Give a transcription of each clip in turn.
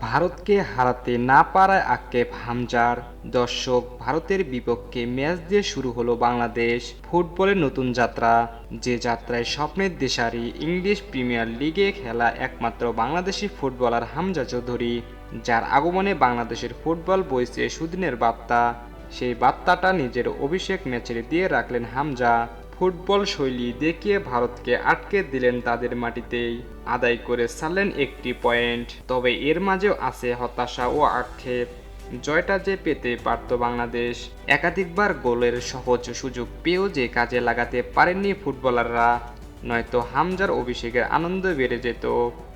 ভারতকে হারাতে না পারায় আক্ষেপ হামজার। দর্শক ভারতের বিপক্ষে ম্যাচ দিয়ে শুরু হলো বাংলাদেশ। ফুটবলের নতুন যাত্রা। যে যাত্রায় স্বপ্নের দেশারি ইংলিশ প্রিমিয়ার লিগে খেলা একমাত্র বাংলাদেশি ফুটবলার হামজা চৌধুরী যার আগমনে বাংলাদেশের ফুটবল বইছে সুদিনের বার্তা। সেই বার্তাটা নিজের অভিষেক ম্যাচে দিয়ে রাখলেন হামজা। ফুটবল শৈলী দেখিয়ে ভারতকে আটকে দিলেন তাদের মাটিতেই। আদায় করে ছাড়লেন একটি পয়েন্ট। তবে এর মাঝেও আছে হতাশা ও আক্ষেপ। জয়টা যে পেতে পারত বাংলাদেশ, একাধিকবার গোলের সহজ সুযোগ পেয়েও যে কাজে লাগাতে পারেননি ফুটবলাররা, নয়তো হামজার অভিষেকের আনন্দ বেড়ে যেত।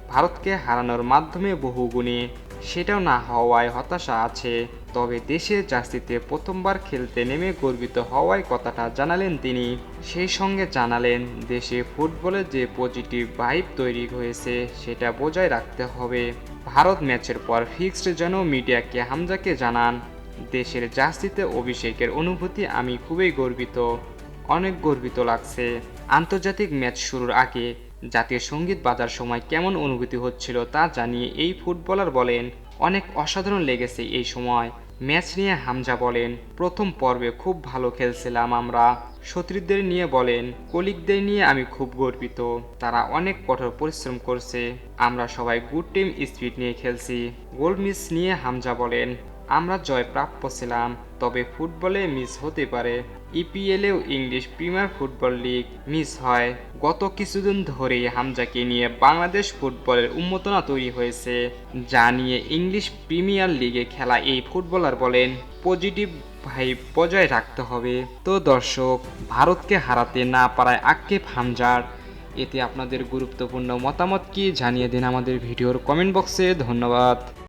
ভারতকে হারানোর মাধ্যমে বহুগুণে সেটাও না হওয়ায় হতাশা আছে। তবে দেশের জার্সিতে প্রথমবার খেলতে নেমে গর্বিত হওয়ায় কথাটা জানালেন তিনি। সেই সঙ্গে জানালেন, দেশে ফুটবলের যে পজিটিভ ভাইব তৈরি হয়েছে, সেটা বজায় রাখতে হবে। ভারত ম্যাচের পর ফিক্সড যেন মিডিয়াকে হামজাকে জানান, দেশের জার্সিতে অভিষেকের অনুভূতি আমি খুবই গর্বিত। অনেক গর্বিত লাগছে। আন্তর্জাতিক ম্যাচ শুরুর আগে জাতীয় সংগীত বাজার সময় কেমন অনুভূতি হচ্ছিল তা জানিয়ে এই ফুটবলার বলেন, অনেক অসাধারণ লেগেছে এই সময়। ম্যাচ নিয়ে হামজা বলেন, প্রথম পর্বে খুব ভালো খেলছিলাম আমরা। শত্রুদের নিয়ে বলেন, কলিগদের নিয়ে আমি খুব গর্বিত। তারা অনেক কঠোর পরিশ্রম করছে। আমরা সবাই গুড টিম স্পিড নিয়ে খেলছি। গোল মিস নিয়ে হামজা বলেন আমরা জয় প্রাপ্য ছিলাম। তবে ফুটবলে মিস হতে পারে। ইপিএলেও English premier football league miss হয়। গত কিছুদিন ধরেই হামজাকে নিয়ে বাংলাদেশ ফুটবলের উন্মোচনা তৈরি হয়েছে। যা নিয়ে ইংলিশ প্রিমিয়ার লিগে খেলা এই ফুটবলার বলেন, পজিটিভ ভাইব বজায় রাখতে হবে। তো দর্শক, ভারতকে হারাতে না পারায় আক্ষেপ হামজার। এতে আপনাদের গুরুত্বপূর্ণ মতামত কি জানিয়ে দিন আমাদের ভিডিওর কমেন্ট বক্সে। ধন্যবাদ।